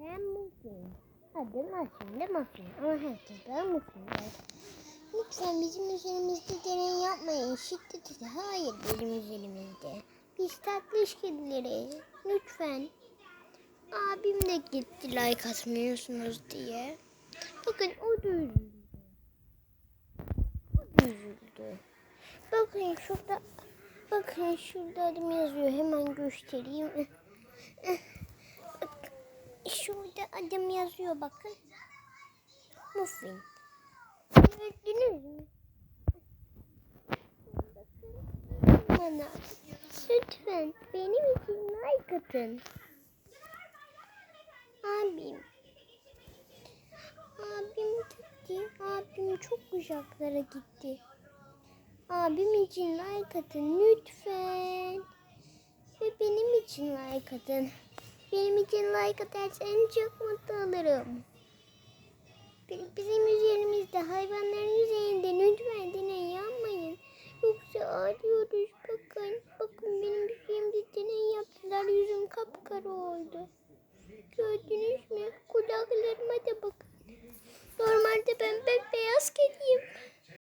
Ben Muffin. Adım Muffin ama herkes bana Muffin. Lütfen bizim üzerimizde deney yapmayın. Şiddet hayır bizim üzerimizde. Biz tatlış kedileriz. Lütfen. Abim de gitti like atmıyorsunuz diye. Bakın o da üzüldü. O da üzüldü. Bakın şurada bakın şurada adım yazıyor. Hemen göstereyim. Adım yazıyor bakın. Muffin. Gördünüz mü? Bana. Lütfen benim için like atın. Abim. Abim gitti. Abim çok uzaklara gitti. Abim için like atın lütfen. Ve benim için like atın. Benim için like atarsanız çok mutlu olurum. Bizim üzerimizde hayvanların üzerinde lütfen deney yapmayın. Yoksa ağlıyoruz. Bakın, bakın benim üzerimde deney yaptılar. Yüzüm kapkara oldu. Gördünüz mü? Kocaman